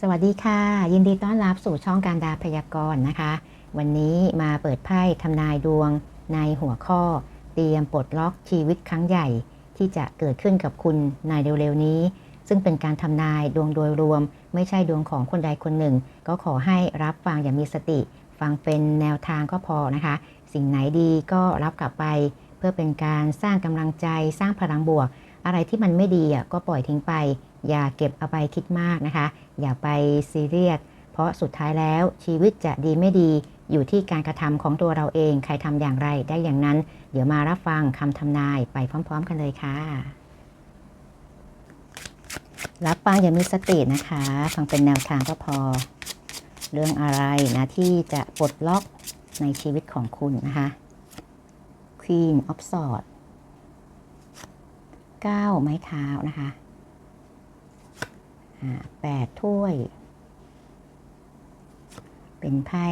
สวัสดีค่ะ ยินดีต้อนรับสู่ช่องการดาพยากรณ์นะคะ วันนี้มาเปิดไพ่ทำนายดวงในหัวข้อ เตรียมปลดล็อกชีวิตครั้งใหญ่ ที่จะเกิดขึ้นกับคุณในเร็วๆนี้ ซึ่งเป็นการทำนายดวงโดยรวม ไม่ใช่ดวงของคนใดคนหนึ่ง ก็ขอให้รับฟังอย่างมีสติ ฟังเป็นแนวทางก็พอนะคะ สิ่งไหนดีก็รับกลับไป เพื่อเป็นการสร้างกำลังใจสร้างพลังบวก อะไรที่มันไม่ดีก็ปล่อยทิ้งไป อย่าเก็บเอาไปคิดมากนะคะ อย่าไปซีเรียสเพราะสุดท้ายแล้วชีวิตจะดีไม่ดีอยู่ที่การกระทำของตัวเราเองใครทำอย่างไรได้อย่างนั้น เดี๋ยวมารับฟังคำทำนายไปพร้อม ๆ กันเลยค่ะ รับฟังอย่ามีสตินะคะ ฟังเป็นแนวทางก็พอ เรื่องอะไรนะ ที่จะปลดล็อกในชีวิตของคุณนะคะ Queen of Swords 9 ไม้เท้านะคะ แปดถ้วย เป็นไพ่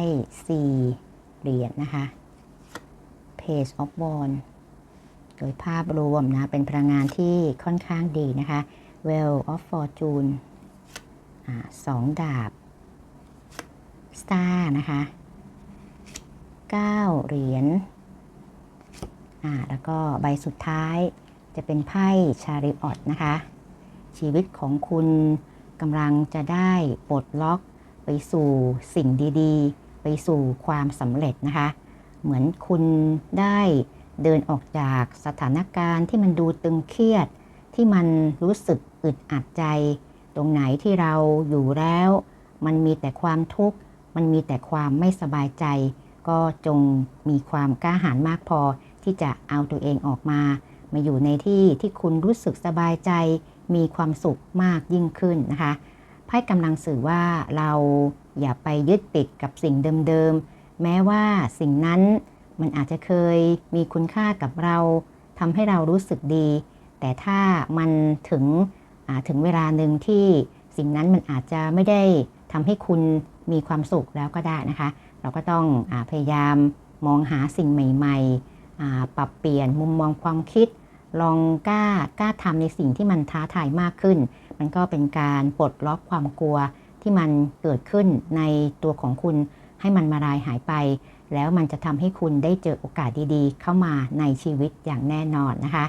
สี่เหรียญนะคะ Page of w a n d โดยภาพรวมนะ เป็นพลังงานที่ค่อนข้างดีนะคะ Well of Fortune อ่าสองดาบ Star นะคะเก้าเหรียญแล้วก็ใบสุดท้ายจะเป็นไพ่ชาริออตนะคะ ชีวิตของคุณ กำลังจะได้ปลดล็อกไปสู่สิ่งดีๆ ไปสู่ความสำเร็จนะคะ เหมือนคุณได้เดินออกจากสถานการณ์ที่มันดูตึงเครียด ที่มันรู้สึกอึดอัดใจ ตรงไหนที่เราอยู่แล้ว มันมีแต่ความทุกข์ มันมีแต่ความไม่สบายใจ ก็จงมีความกล้าหาญมากพอที่จะเอาตัวเองออกมา มาอยู่ในที่ที่คุณรู้สึกสบายใจ มีความสุขมากยิ่งขึ้นนะคะไพ่กำลังสื่อว่าเราอย่าไปยึดติดกับสิ่งเดิมๆ แม้ว่าสิ่งนั้นมันอาจจะเคยมีคุณค่ากับเราทำให้เรารู้สึกดี แต่ถ้ามันถึงถึงเวลาหนึ่งที่สิ่งนั้นมันอาจจะไม่ได้ทำให้คุณมีความสุขแล้วก็ได้นะคะ เราก็ต้องอพยายามมองหาสิ่งใหม่ ๆ ปรับเปลี่ยนมุมมองความคิด ลองกล้ากล้าทำในสิ่งที่มันท้าทายมากขึ้น มันก็เป็นการปลดล็อกความกลัวที่มันเกิดขึ้นในตัวของคุณให้มันมาลายหายไป แล้วมันจะทำให้คุณได้เจอโอกาสดีๆ เข้ามาในชีวิตอย่างแน่นอนนะคะ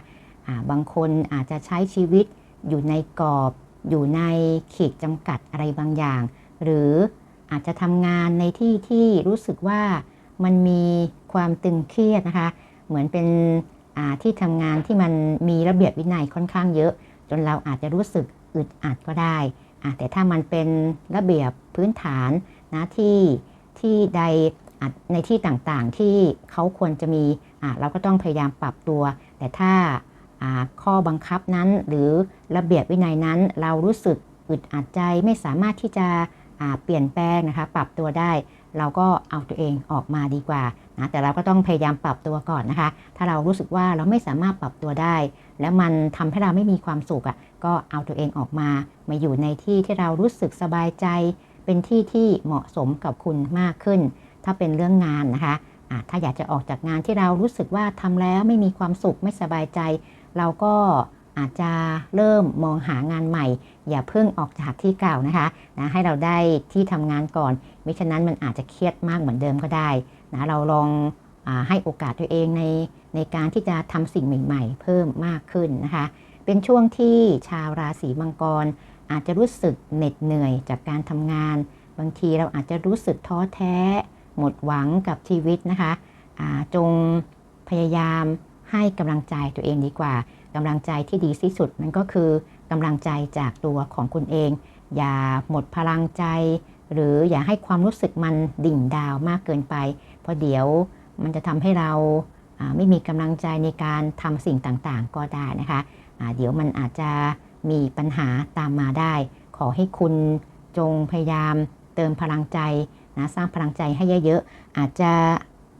ะบางคนอาจจะใช้ชีวิตอยู่ในกรอบ อยู่ในขีดจำกัดอะไรบางอย่าง หรืออาจจะทำงานในที่ที่รู้สึกว่ามันมีความตึงเครียดนะคะ เหมือนเป็น ที่ทำงานที่มันมีระเบียบวินัยค่อนข้างเยอะ จนเราอาจจะรู้สึกอึดอัดก็ได้ แต่ถ้ามันเป็นระเบียบพื้นฐานนะที่ที่ใดในที่ต่างๆที่เขาควรจะมีเราก็ต้องพยายามปรับตัว แต่ถ้าข้อบังคับนั้นหรือระเบียบวินัยนั้น เรารู้สึกอึดอัดใจไม่สามารถที่จะเปลี่ยนแปลงนะคะปรับตัวได้ เราก็เอาตัวเองออกมาดีกว่านะแต่เราก็ต้องพยายามปรับตัวก่อนนะคะ ถ้าเรารู้สึกว่าเราไม่สามารถปรับตัวได้ แล้วมันทำให้เราไม่มีความสุขอะก็เอาตัวเองออกมามาอยู่ในที่ที่เรารู้สึกสบายใจ เป็นที่ที่เหมาะสมกับคุณมากขึ้น ถ้าเป็นเรื่องงานนะคะะถ้าอยากจะออกจากงานที่เรารู้สึกว่าทำแล้วไม่มีความสุขไม่สบายใจ เราก็ อาจจะเริ่มมองหางานใหม่ อย่าเพิ่งออกจากที่เก่านะคะนะให้เราได้ที่ทำงานก่อน มิฉะนั้นมันอาจจะเครียดมากเหมือนเดิมก็ได้นะเราลองอให้โอกาสตัวเองในในการที่จะทำสิ่งใหม่ ๆ เพิ่มมากขึ้นนะคะ เป็นช่วงที่ชาวราศีมังกร อาจจะรู้สึกเหน็ดเหนื่อยจากการทำงาน บางทีเราอาจจะรู้สึกท้อแท้ หมดหวังกับชีวิตนะคะจงพยายามให้กำลังใจตัวเองดีกว่า กำลังใจที่ดีที่สุดมันก็คือกำลังใจจากตัวของคุณเอง อย่าหมดพลังใจ หรืออย่าให้ความรู้สึกมันดิ่งดาวมากเกินไป เพราะเดี๋ยวมันจะทำให้เราไม่มีกำลังใจในการทำสิ่งต่างๆ ก็ได้นะคะะเดี๋ยวมันอาจจะมีปัญหาตามมาได้ ขอให้คุณจงพยายามเติมพลังใจนะสร้างพลังใจให้เยอะๆอาจจะ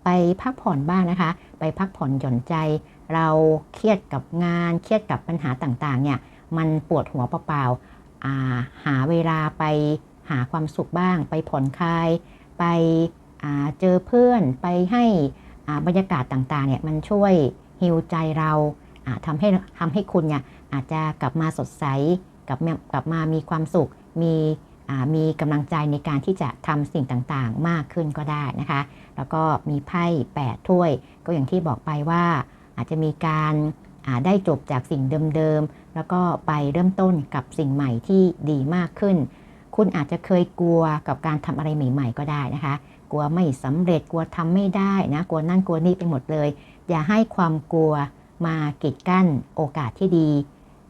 ไปพักผ่อนบ้างนะคะ ไปพักผ่อนหย่อนใจ เราเครียดกับงาน เครียดกับปัญหาต่างๆ เนี่ยมันปวดหัวเปล่าๆหาเวลาไปหาความสุขบ้าง ไปผ่อนคลาย ไปเจอเพื่อนไปให้บรรยากาศต่างๆเนี่ยมันช่วยฮิวใจเราทำให้ทำให้คุณเนี่ยอาจจะกลับมาสดใสกลับกลับมามีความสุข มีมีกำลังใจในการที่จะทำสิ่งต่างๆ มากขึ้นก็ได้นะคะ แล้วก็มีไพ่8ถ้วยก็อย่างที่บอกไปว่า อาจจะมีการาได้จบจากสิ่งเดิมๆ แล้วก็ไปเริ่มต้นกับสิ่งใหม่ที่ดีมากขึ้น คุณอาจจะเคยกลัวกับการทำอะไรใหม่ ๆ ก็ได้นะคะ กลัวไม่สำเร็จ กลัวทำไม่ได้นะ กลัวนั่นกลัวนี่ไปหมดเลย อย่าให้ความกลัวมากีดกั้นโอกาสที่ดี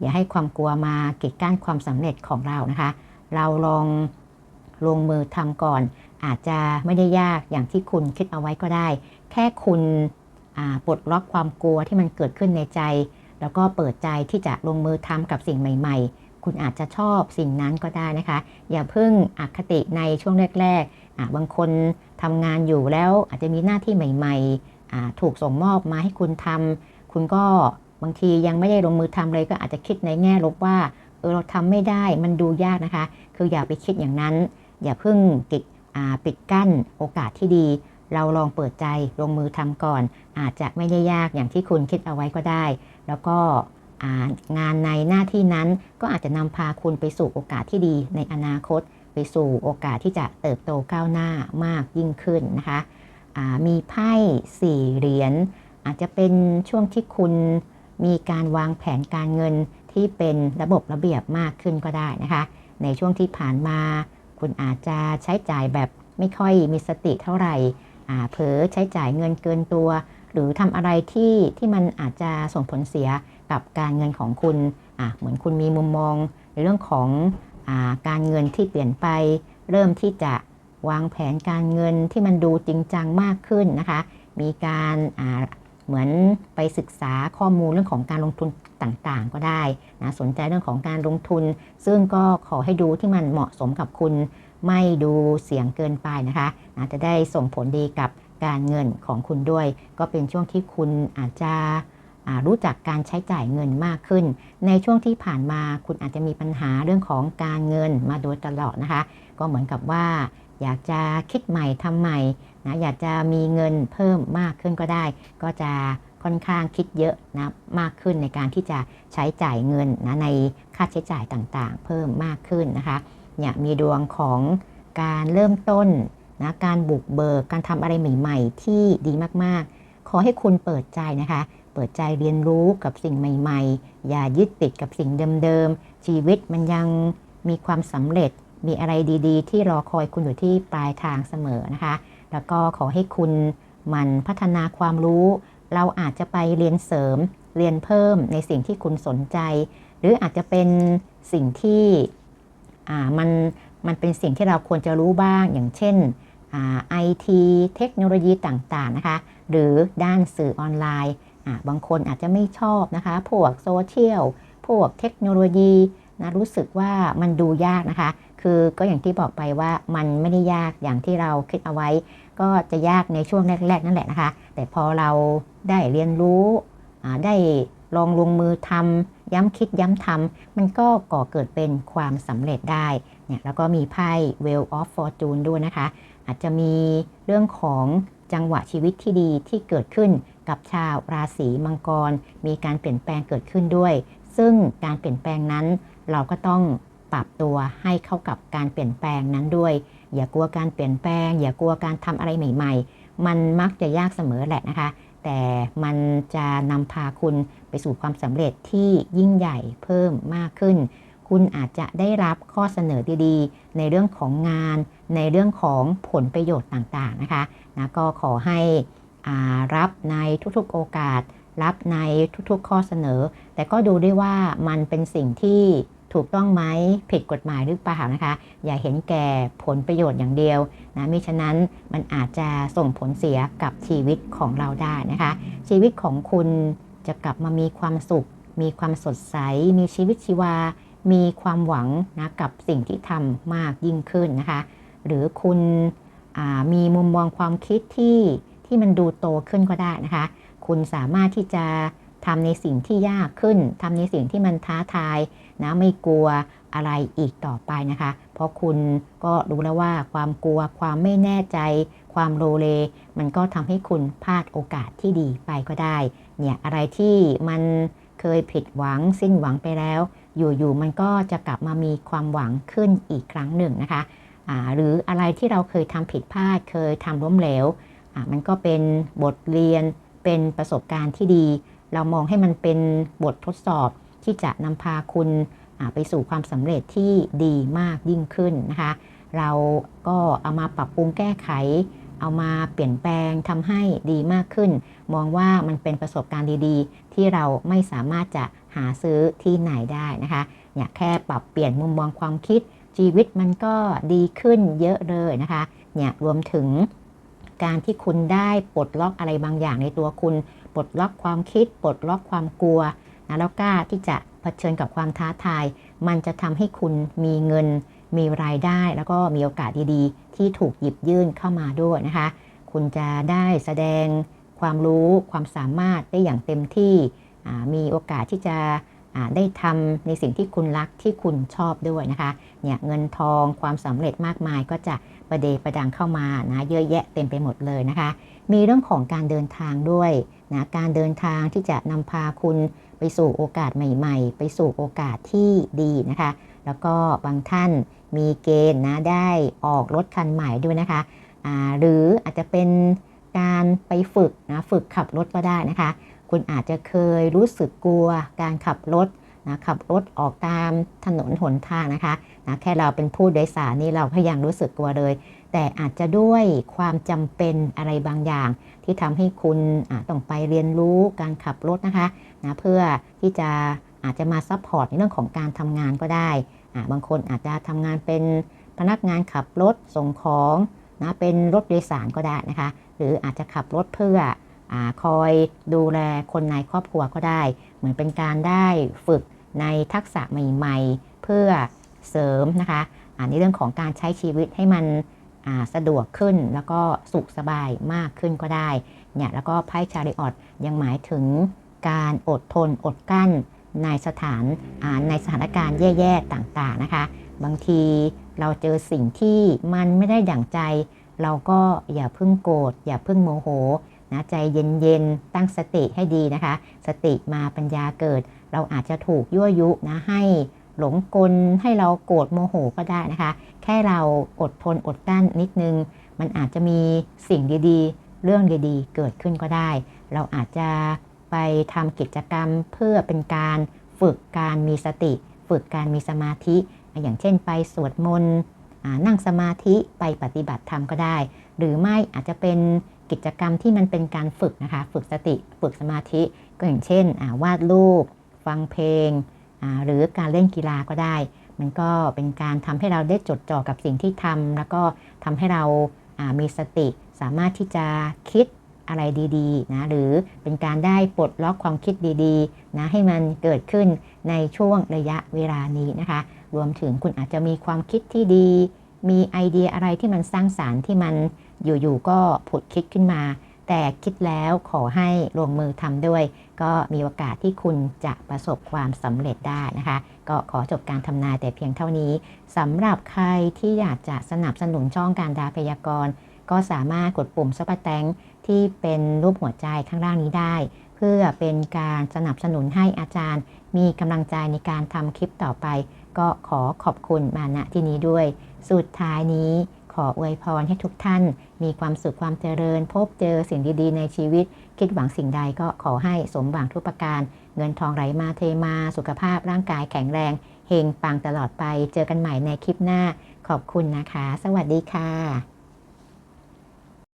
อย่าให้ความกลัวมากีดกั้นความสำเร็จของเรานะคะ เราลองลงมือทำก่อน อาจจะไม่ได้ยากอย่างที่คุณคิดเอาไว้ก็ได้ แค่คุณ ปลดล็อกความกลัวที่มันเกิดขึ้นในใจ แล้วก็เปิดใจที่จะลงมือทำกับสิ่งใหม่ ๆ คุณอาจจะชอบสิ่งนั้นก็ได้นะคะ อย่าเพิ่งอคติในช่วงแรกๆบางคนทำงานอยู่แล้วอาจจะมีหน้าที่ใหม่ๆ ถูกส่งมอบมาให้คุณทำคุณก็บางทียังไม่ได้ลงมือทำเลยก็อาจจะคิดในแง่ลบว่าเออเราทำไม่ได้มันดูยากนะคะ คืออย่าไปคิดอย่างนั้น อย่าเพิ่งกิดปิดกั้นโอกาสที่ดี เราลองเปิดใจลงมือทำก่อน อาจจะไม่ได้ยากอย่างที่คุณคิดเอาไว้ก็ได้ แล้วก็งานในหน้าที่นั้นก็อาจจะนำพาคุณไปสู่โอกาสที่ดีในอนาคต ไปสู่โอกาสที่จะเติบโตก้าวหน้ามากยิ่งขึ้นนะคะมีไพ่สี่เหรียญอาจจะเป็นช่วงที่คุณมีการวางแผนการเงินที่เป็นระบบระเบียบมากขึ้นก็ได้นะคะ ในช่วงที่ผ่านมา คุณอาจจะใช้จ่ายแบบไม่ค่อยมีสติเท่าไหร่ เผลอใช้จ่ายเงินเกินตัว หรือทำอะไรที่ที่มันอาจจะส่งผลเสียกับการเงินของคุณเหมือนคุณมีมุมมอง ในเรื่องของอการเงินที่เปลี่ยนไป เริ่มที่จะวางแผนการเงินที่มันดูจริงจังมากขึ้นนะคะ มีการเหมือนไปศึกษาข้อมูลเรื่องของการลงทุนต่างๆ ก็ได้นะสนใจเรื่องของการลงทุน ซึ่งก็ขอให้ดูที่มันเหมาะสมกับคุณ ไม่ดูเสียงเกินไปนะคะจะได้ส่งผลดีกับการเงินของคุณด้วย ก็เป็นช่วงที่คุณอาจจะรู้จักการใช้จ่ายเงินมากขึ้น ในช่วงที่ผ่านมาคุณอาจจะมีปัญหาเรื่องของการเงินมาโดยตลอดนะคะ ก็เหมือนกับว่า อยากจะคิดใหม่ทำใหม่นะอยากจะมีเงินเพิ่มมากขึ้นก็ได้ ก็จะค่อนข้างคิดเยอะนะมากขึ้นในการที่จะใช้จ่ายเงินนะในค่าใช้จ่ายต่างๆ เพิ่มมากขึ้นนะคะ เนี่ยมีดวงของการเริ่มต้นนะการบุกเบิกการทำอะไรใหม่ ๆ ที่ดีมากๆ ขอให้คุณเปิดใจนะคะ เปิดใจเรียนรู้กับสิ่งใหม่ ๆ อย่ายึดติดกับสิ่งเดิมๆ ชีวิตมันยังมีความสำเร็จมีอะไรดีๆ ที่รอคอยคุณอยู่ที่ปลายทางเสมอนะคะ แล้วก็ขอให้คุณมันพัฒนาความรู้ เราอาจจะไปเรียนเสริมเรียนเพิ่มในสิ่งที่คุณสนใจ หรืออาจจะเป็นสิ่งที่ มันมันเป็นสิ่งที่เราควรจะรู้บ้าง อย่างเช่นไอทีเทคโนโลยีต่างๆนะคะ หรือด้านสื่อออนไลน์ บางคนอาจจะไม่ชอบนะคะ พวกโซเชียล พวกเทคโนโลยีนะรู้สึกว่ามันดูยากนะคะ คือก็อย่างที่บอกไปว่ามันไม่ได้ยากอย่างที่เราคิดเอาไว้ ก็จะยากในช่วงแรก ๆ นั่นแหละนะคะ แต่พอเราได้เรียนรู้ได้ลองลงมือทำ ย้ำคิดย้ำทำมันก็ก่อเกิดเป็นความสำเร็จได้เนี่ยแล้วก็มีไพ่ Wheel of Fortune ด้วยนะคะ อาจจะมีเรื่องของจังหวะชีวิตที่ดีที่เกิดขึ้นกับชาวราศีมังกร มีการเปลี่ยนแปลงเกิดขึ้นด้วย ซึ่งการเปลี่ยนแปลงนั้นเราก็ต้องปรับตัวให้เข้ากับการเปลี่ยนแปลงนั้นด้วย อย่ากลัวการเปลี่ยนแปลง อย่ากลัวการทำอะไรใหม่ ๆ มันมักจะยากเสมอแหละนะคะ แต่มันจะนำพาคุณไปสู่ความสำเร็จที่ยิ่งใหญ่เพิ่มมากขึ้น คุณอาจจะได้รับข้อเสนอดีๆ ในเรื่องของงาน ในเรื่องของผลประโยชน์ต่างๆนะคะนะก็ขอให้รับในทุกๆโอกาส รับในทุกๆ ข้อเสนอ แต่ก็ดูด้วยว่ามันเป็นสิ่งที่ถูกต้องไหมผิดกฎหมายหรือเปล่านะคะ อย่าเห็นแก่ผลประโยชน์อย่างเดียวนะมิฉะนั้นมันอาจจะส่งผลเสียกับชีวิตของเราได้นะคะ ชีวิตของคุณจะกลับมามีความสุข มีความสดใส มีชีวิตชีวา มีความหวังนะกับสิ่งที่ทำมากยิ่งขึ้นนะคะ หรือคุณมีมุมมองความคิดที่ที่มันดูโตขึ้นก็ได้นะคะ คุณสามารถที่จะทำในสิ่งที่ยากขึ้นทำในสิ่งที่มันท้าทายนะไม่กลัวอะไรอีกต่อไปนะคะ เพราะคุณก็รู้แล้วว่าความกลัวความไม่แน่ใจ ความโลเล มันก็ทำให้คุณพลาดโอกาสที่ดีไปก็ได้ เนี่ยอะไรที่มันเคยผิดหวังสิ้นหวังไปแล้ว อยู่ๆมันก็จะกลับมามีความหวังขึ้นอีกครั้งหนึ่งนะคะหรืออะไรที่เราเคยทำผิดพลาดเคยทำล้มเหลวมันก็เป็นบทเรียน เป็นประสบการณ์ที่ดี เรามองให้มันเป็นบททดสอบที่จะนำพาคุณไปสู่ความสำเร็จที่ดีมากยิ่งขึ้นนะคะ เราก็เอามาปรับปรุงแก้ไข เอามาเปลี่ยนแปลงทำให้ดีมากขึ้น มองว่ามันเป็นประสบการณ์ดีๆ ที่เราไม่สามารถจะหาซื้อที่ไหนได้นะคะเนี่ยแค่ปรับเปลี่ยนมุมมองความคิดชีวิตมันก็ดีขึ้นเยอะเลยนะคะ เนี่ยรวมถึง การที่คุณได้ปลดล็อกอะไรบางอย่างในตัวคุณ ปลดล็อกความคิด ปลดล็อกความกลัวนะแล้วกล้าที่จะเผชิญกับความท้าทาย มันจะทำให้คุณมีเงิน มีรายได้ แล้วก็มีโอกาสดีๆ ที่ถูกหยิบยื่นเข้ามาด้วยนะคะ คุณจะได้แสดงความรู้ความสามารถได้อย่างเต็มที่มีโอกาสที่จะ ได้ทำในสิ่งที่คุณรักที่คุณชอบด้วยนะคะเนี่ยเงินทองความสำเร็จมากมายก็จะประเดประดังเข้ามานะเยอะแยะเต็มไปหมดเลยนะคะ มีเรื่องของการเดินทางด้วยนะการเดินทางที่จะนำพาคุณไปสู่โอกาสใหม่ ๆ ไปสู่โอกาสที่ดีนะคะ แล้วก็บางท่านมีเกณฑ์นะได้ออกรถคันใหม่ด้วยนะคะหรืออาจจะเป็นการไปฝึกนะฝึกขับรถก็ได้นะคะ คุณอาจจะเคยรู้สึกกลัวการขับรถนะขับรถออกตามถนนหนทางนะคะนะแค่เราเป็นผู้โดยสารนี่เราก็ยังรู้สึกกลัวเลย แต่อาจจะด้วยความจำเป็นอะไรบางอย่าง ที่ทำให้คุณต้องไปเรียนรู้การขับรถนะคะนะเพื่อที่จะอาจจะมาซัพพอร์ตในเรื่องของการทำงานก็ได้ บางคนอาจจะทำงานเป็นพนักงานขับรถส่งของนะเป็นรถโดยสารก็ได้นะคะ หรืออาจจะขับรถเพื่อ อคอยดูแลคนในครอบครัวก็ได้ เหมือนเป็นการได้ฝึกในทักษะใหม่ ๆ เพื่อเสริมนะคะในเรื่องของการใช้ชีวิตให้มันสะดวกขึ้นแล้วก็สุขสบายมากขึ้นก็ได้เนี่ยแล้วก็ไพ่ชาริออตยังหมายถึงการอดทนอดกั้นในสถานาในสถานการณ์แย่ๆต่างๆนะคะ บางทีเราเจอสิ่งที่มันไม่ได้ดั่งใจ เราก็อย่าเพิ่งโกรธอย่าเพิ่งโมโห นะใจเย็นๆ ตั้งสติให้ดีนะคะ สติมาปัญญาเกิด เราอาจจะถูกยั่วยุนะให้หลงกลให้เราโกรธโมโหก็ได้นะคะ แค่เราอดทนอดกลั้นนิดนึง มันอาจจะมีสิ่งดีๆ เรื่องดีๆ เกิดขึ้นก็ได้ เราอาจจะไปทำกิจกรรมเพื่อเป็นการฝึกการมีสติ ฝึกการมีสมาธิ อย่างเช่นไปสวดมนต์นั่งสมาธิไปปฏิบัติธรรมก็ได้ หรือไม่อาจจะเป็น กิจกรรมที่มันเป็นการฝึกนะคะ ฝึกสติฝึกสมาธิก็อย่างเช่นาวาดรูป ฟังเพลง หรือการเล่นกีฬาก็ได้ มันก็เป็นการทำให้เราได้จดจ่อกับสิ่งที่ทำแล้วก็ทำให้เราามีสติสามารถที่จะคิดอะไรดีๆนะหรือเป็นการได้ปลดล็อกความคิดดีๆนะให้มันเกิดขึ้นในช่วงระยะเวลานี้นะคะ รวมถึงคุณอาจจะมีความคิดที่ดี มีไอเดียอะไรที่มันสร้างสารรค์ที่มัน อยู่ๆก็ผุดคิดขึ้นมา แต่คิดแล้วขอให้ลงมือทำด้วย ก็มีโอกาสที่คุณจะประสบความสำเร็จได้นะคะ ก็ขอจบการทำนายแต่เพียงเท่านี้สำหรับใครที่อยากจะสนับสนุนช่องการดาพยากรณ์ก็สามารถกดปุ่มซัพพอร์ตแตงที่เป็นรูปหัวใจข้างล่างนี้ได้ เพื่อเป็นการสนับสนุนให้อาจารย์ มีกำลังใจในการทำคลิปต่อไป ก็ขอขอบคุณมาณที่นี้ด้วย สุดท้ายนี้ ขออวยพรให้ทุกท่าน มีความสุขความเจริญ พบเจอสิ่งดีๆ ในชีวิต คิดหวังสิ่งใดก็ขอให้สมหวังทุกประการ เงินทองไหลมาเทมา สุขภาพร่างกายแข็งแรงเฮงปังตลอดไป เจอกันใหม่ในคลิปหน้า ขอบคุณนะคะ สวัสดีค่ะ